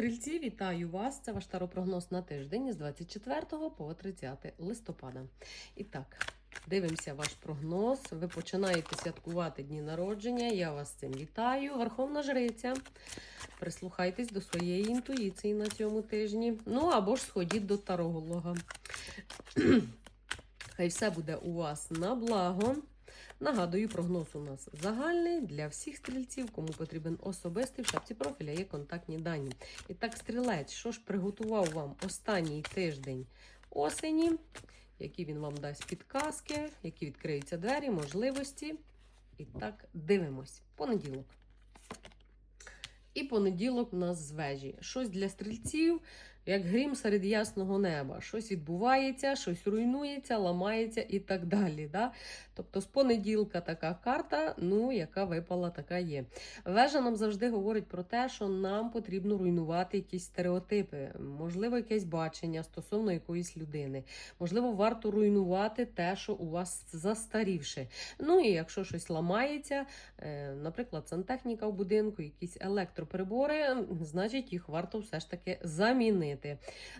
Стрільці, вітаю вас! Це ваш таропрогноз на тиждень з 24 по 30 листопада. І так, дивимося ваш прогноз. Ви починаєте святкувати дні народження. Я вас цим вітаю. Верховна Жриця. Прислухайтесь до своєї інтуїції на цьому тижні. Ну або ж сходіть до таролога. Хай все буде у вас на благо. Нагадую, прогноз у нас загальний для всіх стрільців, кому потрібен особистий в шапці профіля є контактні дані. І так, стрілець, що ж приготував вам останній тиждень осені, які він вам дасть підказки, які відкриються двері, можливості. І так, дивимось. Понеділок. І понеділок у нас з вежі. Щось для стрільців, як грім серед ясного неба. Щось відбувається, щось руйнується, ламається і так далі. Да? Тобто з понеділка така карта, ну, яка випала, така є. Вежа нам завжди говорить про те, що нам потрібно руйнувати якісь стереотипи, можливо, якесь бачення стосовно якоїсь людини. Можливо, варто руйнувати те, що у вас застарівше. Ну і якщо щось ламається, е, наприклад, сантехніка в будинку, якісь електроприбори, значить їх варто все ж таки замінити.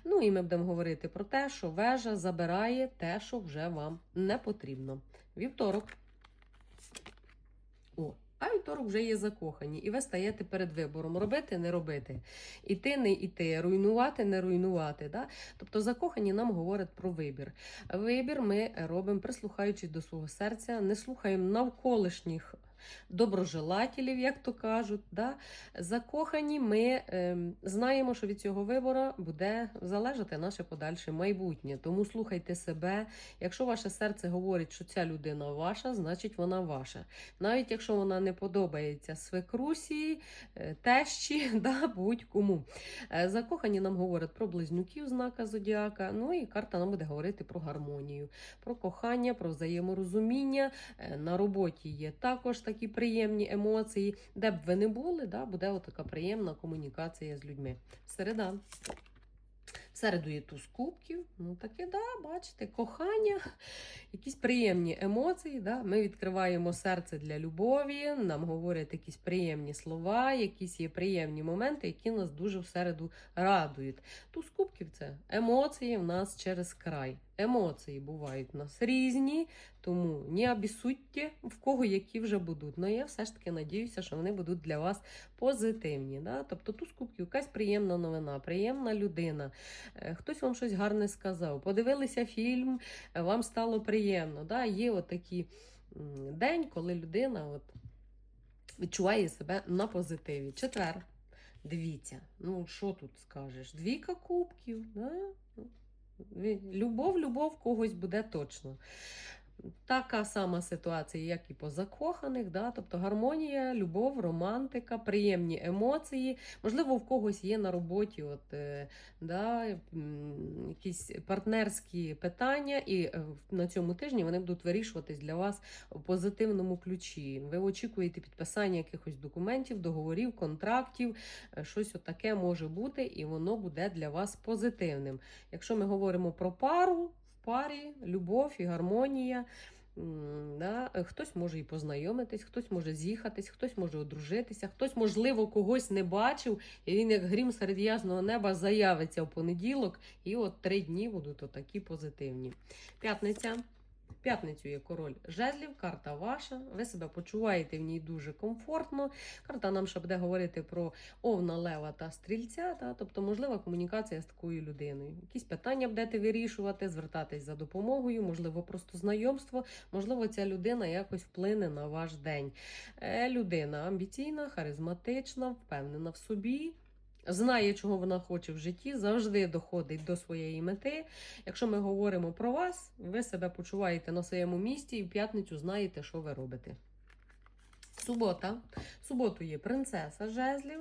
Ну і ми будемо говорити про те, що вежа забирає те, що вже вам не потрібно. Вівторок. О, а вівторок вже є закохані, і ви стаєте перед вибором: робити, не робити, іти, не іти, руйнувати, не руйнувати. Да? Тобто закохані нам говорять про вибір. Вибір ми робимо, прислухаючись до свого серця, не слухаємо навколишніх доброжелателів, як то кажуть. Да? Закохані ми ем, знаємо, що від цього вибору буде залежати наше подальше майбутнє. Тому слухайте себе. Якщо ваше серце говорить, що ця людина ваша, значить вона ваша. Навіть якщо вона не подобається свекрусі, е, тещі, да, будь-кому. Е, Закохані нам говорять про близнюків знака зодіака. Ну і карта нам буде говорити про гармонію, про кохання, про взаєморозуміння. Е, На роботі є також такі приємні емоції. Де б ви не були, да, буде така приємна комунікація з людьми. Середа. В середу є туз кубків. Ну таке, да, бачите, кохання, якісь приємні емоції. Да? Ми відкриваємо серце для любові, нам говорять якісь приємні слова, якісь є приємні моменти, які нас дуже в середу радують. Туз кубків це емоції в нас через край. Емоції бувають у нас різні, тому не обісудьте, в кого які вже будуть. Ну я все ж таки надіюся, що вони будуть для вас позитивні. Да? Тобто туз кубків якась приємна новина, приємна людина. Е, Хтось вам щось гарне сказав. Подивилися фільм, е, вам стало приємно. Да? Є отакий день, коли людина от відчуває себе на позитиві. Четвер. Дивіться, ну що тут скажеш? Двійка кубків. Да? Любов, любов когось буде точно. Така сама ситуація, як і по закоханих, да? тобто гармонія, любов, романтика, приємні емоції. Можливо, в когось є на роботі от, е, да, якісь партнерські питання, і е, на цьому тижні вони будуть вирішуватись для вас в позитивному ключі. Ви очікуєте підписання якихось документів, договорів, контрактів, е, щось отаке може бути, і воно буде для вас позитивним. Якщо ми говоримо про пару, парі любов і гармонія. Да? е, Хтось може і познайомитись, хтось може з'їхатись, хтось може одружитися, хтось, можливо, когось не бачив, і він, як грім серед ясного неба, заявиться в понеділок, і от три дні будуть отакі позитивні. П'ятниця. П'ятницю є король жезлів, карта ваша. Ви себе почуваєте в ній дуже комфортно. Карта нам ще буде говорити про овна, лева та стрільця. Та? Тобто, можлива комунікація з такою людиною. Якісь питання будете вирішувати, звертатись за допомогою, можливо, просто знайомство. Можливо, ця людина якось вплине на ваш день. Е, людина амбіційна, харизматична, впевнена в собі. Знає, чого вона хоче в житті, завжди доходить до своєї мети. Якщо ми говоримо про вас, ви себе почуваєте на своєму місці і в п'ятницю знаєте, що ви робите. Субота. Суботу є принцеса жезлів.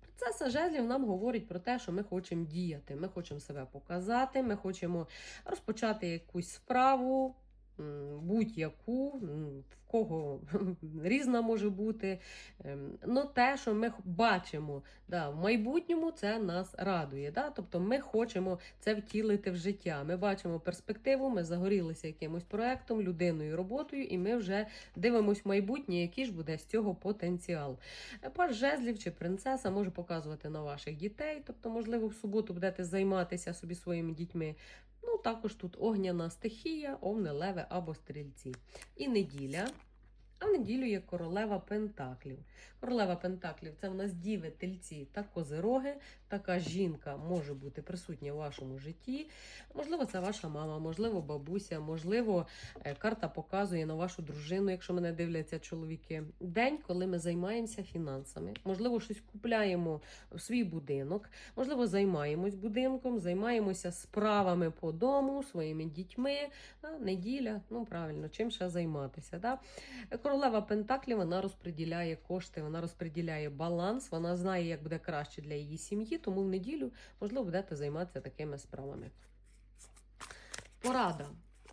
Принцеса жезлів нам говорить про те, що ми хочемо діяти, ми хочемо себе показати, ми хочемо розпочати якусь справу. Будь-яку, в кого різна може бути. Ем, Ну, те, що ми бачимо да, в майбутньому, це нас радує. Да? Тобто ми хочемо це втілити в життя. Ми бачимо перспективу, ми загорілися якимось проектом, людиною, роботою, і ми вже дивимось майбутнє, який ж буде з цього потенціал. Е, Паж жезлів чи принцеса може показувати на ваших дітей, тобто, можливо, в суботу будете займатися собі своїми дітьми. Ну, також тут огняна стихія, овни, леви або стрільці. І неділя. А в неділю є королева Пентаклів. Королева Пентаклів це в нас діви, тельці та козироги. Така жінка може бути присутня в вашому житті. Можливо, це ваша мама, можливо, бабуся, можливо, е, карта показує на вашу дружину, якщо мене дивляться чоловіки. День, коли ми займаємося фінансами. Можливо, щось купляємо в свій будинок, можливо, займаємось будинком, займаємося справами по дому, своїми дітьми. Неділя, ну правильно, чим ще займатися. Да? Королева Пентаклі вона розподіляє кошти, вона розподіляє баланс, вона знає, як буде краще для її сім'ї, тому в неділю, можливо, будете займатися такими справами. Порада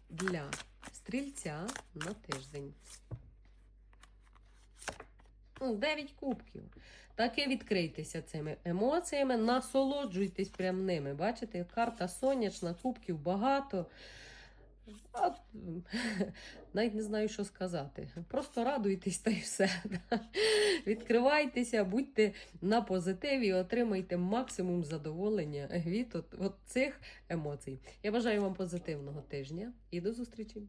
для стрільця на тиждень. Ну, Дев'ять кубків. Таки відкрийтеся цими емоціями, насолоджуйтесь прям ними. Бачите, карта сонячна, кубків багато. А, навіть не знаю, що сказати. Просто радуйтесь та й все. Відкривайтеся, будьте на позитиві, і отримайте максимум задоволення від от, от цих емоцій. Я бажаю вам позитивного тижня і до зустрічі!